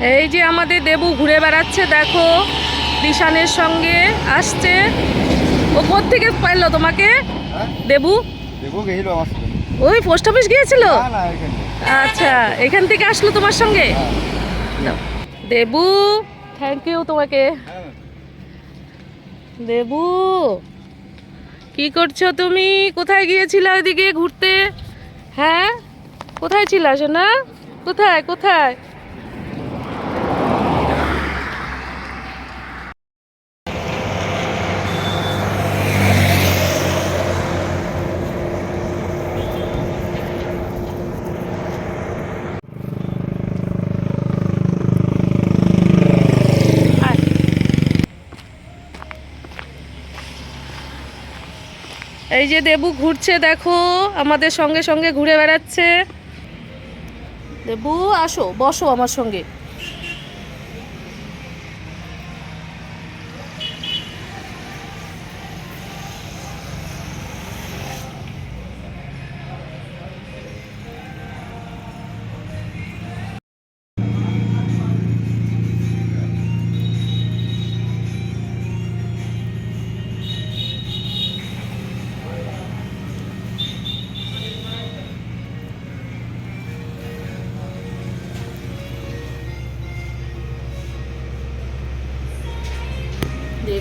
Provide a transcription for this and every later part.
এই যে আমাদের দেবু ঘুরে বেড়াচ্ছে দেখো। দিশানের সঙ্গে আসছে। ও থেকে পাইলো তোমাকে? হ্যাঁ? দেবু? ওই পোস্ট অফিস গিয়েছিল? না না আচ্ছা এখান থেকে আসলো তোমার সঙ্গে? হ্যাঁ। দেবু থ্যাংক ইউ তোমাকে। দেবু কি করছ তুমি? কোথায় গিয়েছিলে ওইদিকে ঘুরতে? হ্যাঁ? কোথায় ছিল সোনা? কোথায় কোথায়? এই যে দেবু ঘুরছে, দেখো, আমাদের সঙ্গে সঙ্গে ঘুরে বেড়াচ্ছে। দেবু, আসো, বসো আমার সঙ্গে।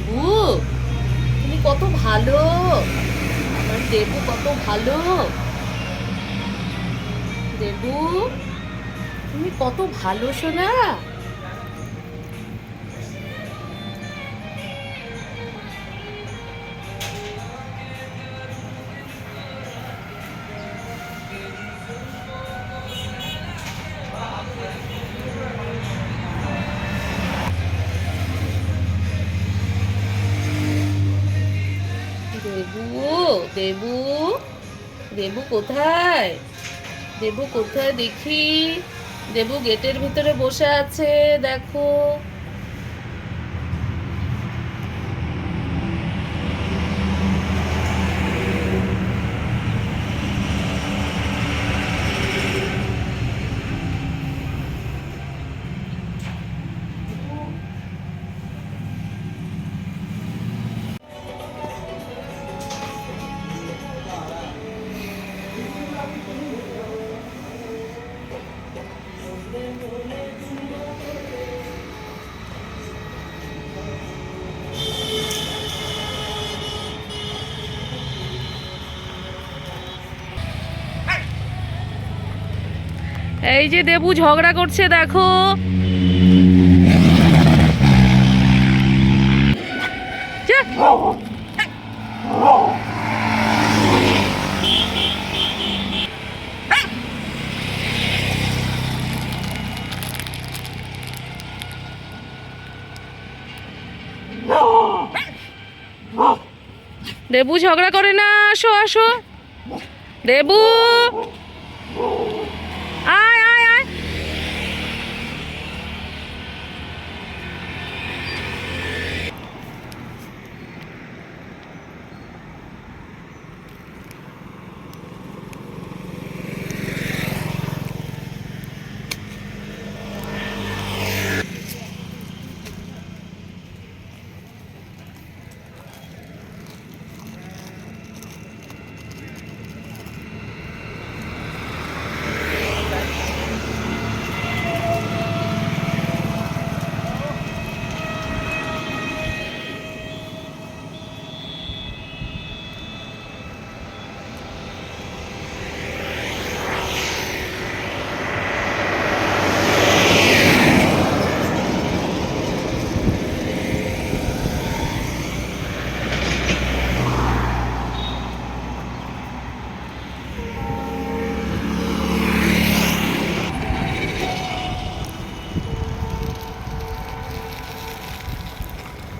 দেবু তুমি কত ভালো। আমার দেবু কত ভালো। দেবু তুমি কত ভালো শোনা দেবু দেবু কোথায়? দেবু কোথায় দেখি? দেবু গেটের ভিতরে বসে আছে দেখো। এই যে দেবু ঝগড়া করছে দেখো। দেবু ঝগড়া করে না আসো আসো। দেবু।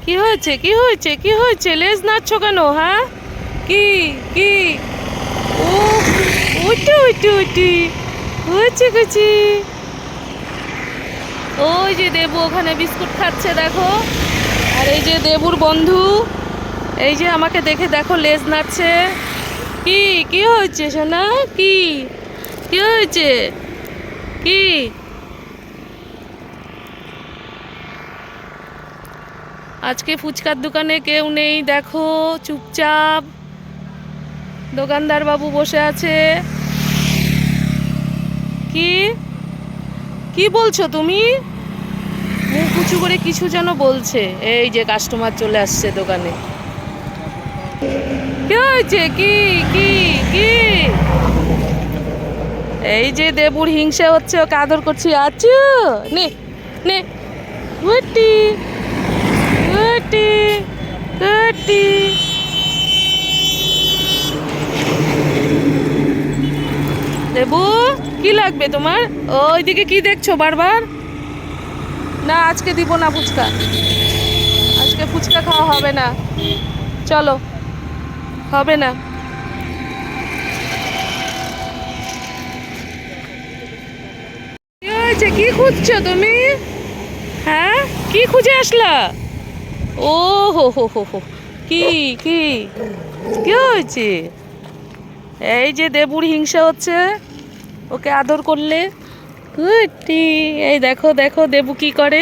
কি হয়েছে? কি হয়েছে? কি হয়েছে? লেজ নাচছো কেন হ্যাঁ? কি? কি? ও ওইটি ওইটি ওইটি হয়েছে গেছি ওই যে দেবু ওখানে বিস্কুট খাচ্ছে, দেখো। আর এই যে দেবুর বন্ধু, এই যে আমাকে দেখে দেখো লেজ নাচছে কি? কি হয়েছে সোনা? কি? কি হয়েছে? কি? আজকে ফুচকার দোকানে কেউ নেই, দেখো, চুপচাপ। দোকানদার বাবু বসে আছে। কি? কি বলছো তুমি? মুখ উঁচু করে কিছু যেন বলছে। এই যে কাস্টমার চলে আসছে দোকানে। কি হয়েছে? কি কি কি? এই যে দেবুর হিংসা হচ্ছে, ওকে আদর করছি। আচু নে নে। গুটি দেবু, কি লাগবে তোমার? ওইদিকে কি দেখছ বারবার? না, আজকে দিব না ফুচকা। আজকে ফুচকা খাওয়া হবে না। চলো, হবে না। হয়েছে? কি খুঁজছো তুমি? হ্যাঁ? কি খুঁজে আসলা? ও, হো হো হো হো। কি কি? কি হয়েছে? এই যে দেবুর হিংসা হচ্ছে, ওকে আদর করলে। এই দেখো দেখো দেবু কি করে।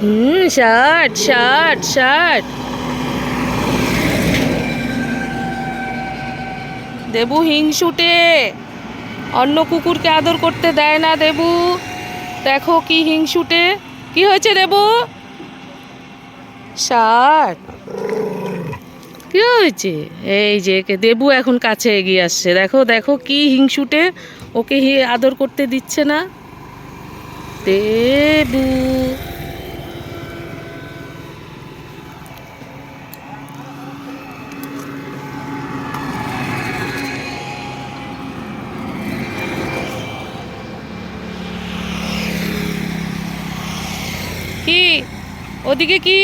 হুম শার্ট শার্ট শার্ট দেবু হিংসুটে। অন্য কুকুরকে আদর করতে দেয় না দেবু। দেখো কি হিংসুটে। কি হয়েছে দেবু? শার্ট। কি হয়েছে? এই যে একে দেবু এখন কাছে এগিয়ে আসছে। দেখো দেখো কি হিংসুটে ওকে হি আদর করতে দিচ্ছে না। দেবু। কি? ওদিকে কি?